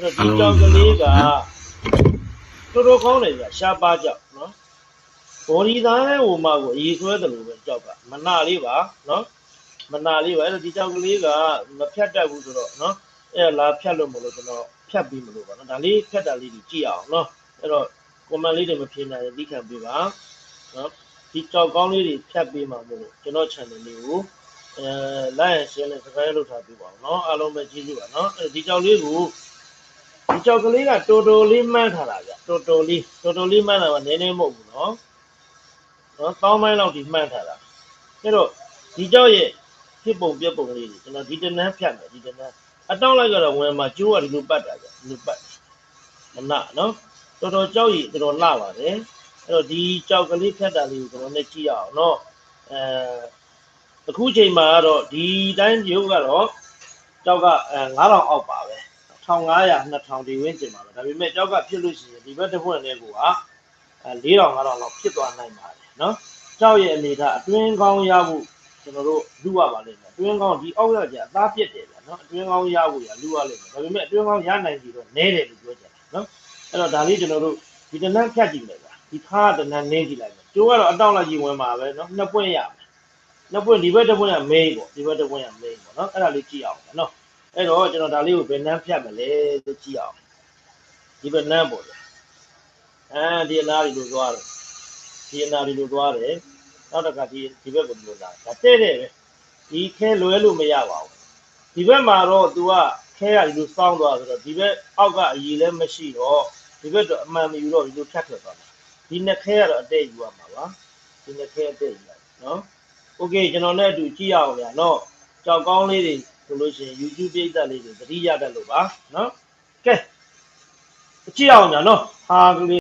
အဲ့တော့ဒီကြောက်ကလေးကတော်တော်ကောင်းတယ်ဗျရှားပါကြောက်နော်ဘော်ဒီသားနဲ့ဟိုမှာကိုအရေးဆွဲတယ်လို့ပဲကြောက်ကမနာလေးပါနော်မနာလေးပါအဲ့တော့ဒီကြောက်ကလေးကမဖြတ်တတ်ဘူးဆိုတော့နော်အဲ့လာဖြတ်လို့မလို့ကျွန်တော်ဖြတ်ပြီးမလို့ပါနော်ဒါလေးဖြတ်တာလေးကြီးကြည့်အောင်နော်အဲ့တော့ comment လေးတွေမဖြေနိုင်ရင်သိခံပေးပါနော်ဒီကြောက်ကောင်းလေးတွေဖြတ်ပေးမှာမို့လို့ကျွန်တော် channel လေးကိုအဲ like and share နဲ့ subscribe လုပ်ထားပေးပါအောင်နော်အားလုံးပဲကျေးဇူးပါနော်အဲဒီကြောက်လေးကိုဒီ ကြောက်ကလေးကတော်တော်လေးမှန်းထားတာဗျတော်တော်လေးတော်တော်လေးမှန်းတာကနည်းနည်းမဟုတ်ဘူးနော်နော်တောင်းပိုင်းလောက်ဒီမှန်းထားတာအဲ့တော့ဒီကြောက်ရဲ့ဖြစ်ပုံပြက်ပုံလေးတွေကျွန်တော်ဒီတနန်းဖြတ်မယ်ဒီတနန်းအတောင်းလိုက်ကတော့ဝင်မှာကျိုးကဒီလိုပတ်တာဗျဒီလိုပတ်မနာနော်တော်တော်ကြောက်ရည်တော်တော်လှပါတယ်အဲ့တော့ဒီကြောက်ကလေးဖြတ်တာလေးကိုကျွန်တော်လည်းကြည့်ရအောင်နော်အဲအခုချိန်မှာကတော့ဒီတိုင်းရုပ်ကတော့ကြောက်ကအဲ9000အောက်ပါပဲ 1500 2000ဒီဝင်းကျင်ပါပဲဒါပေမဲ့ကြောက်ကဖြစ်လို့ရှိရင်ဒီဘက်တစ်ပွင့်လေးကအဲ4000 5000လောက်ဖြစ်သွားနိုင်ပါတယ်နော်ကြောက်ရဲ့အနေထားအတွင်းကောင်းရဖို့ကျွန်တော်တို့လူရပါလိမ့်မယ်အတွင်းကောင်းဒီအောက်ရကြအသားပြက်တယ်ဗျာနော်အတွင်းကောင်းရဖို့ရလူရလိမ့်မယ်ဒါပေမဲ့အတွင်းကောင်းရနိုင်ပြီတော့နဲတယ်လို့ပြောကြတယ်နော်အဲ့တော့ဒါလေးကျွန်တော်တို့ဒီတနန်းဖြတ်ကြည့်လိုက်ပါဒီခါတနန်းနင်းကြည့်လိုက်မယ်ကျိုးကတော့အတောက်လိုက်ကြီးဝင်ပါပဲနော်နှစ်ပွင့်ရမယ်နှစ်ပွင့်ဒီဘက်တစ်ပွင့်က main ပေါ့ဒီဘက်တစ်ပွင့်က main ပေါ့နော်အဲ့ဒါလေးကြည့်အောင်နော် အဲ့တော့ကျွန်တော်ဒါလေးကိုဘယ်နှမ်းဖြတ်မလဲလို့ကြည့်အောင်ဒီဘက်နှမ်းပေါ့လေအဲဒီအနားလေးလိုသွားတယ်ဒီအနားလေးလိုသွားတယ်နောက်တစ်ခါဒီဒီဘက်ကိုလိုလာဒါတဲ့တဲ့ပဲဒီခဲလွဲလို့မရပါဘူးဒီဘက်မှာတော့ तू ကခဲရဒီလိုစောင်းသွားဆိုတော့ဒီဘက်အောက်ကအည်လည်းမရှိတော့ဒီဘက်တော့အမှန်မယူတော့ဒီလိုဖြတ်ထွက်သွားမှာဒီနှစ်ခဲကတော့အတဲ့ယူရမှာပါဒီနှစ်ခဲအတဲ့ယူလိုက်နော် โอเคကျွန်တော်လည်းအတူကြည့်ရအောင်ဗျာเนาะကြောက်ကောင်းလေးတွေ ဆိုလို့ရှိရင် YouTube ပြိတ္တလေးတွေသတိရတတ်လို့ပါနော်ကဲအကြည့်အောင်ညာနော်ဟာကလေး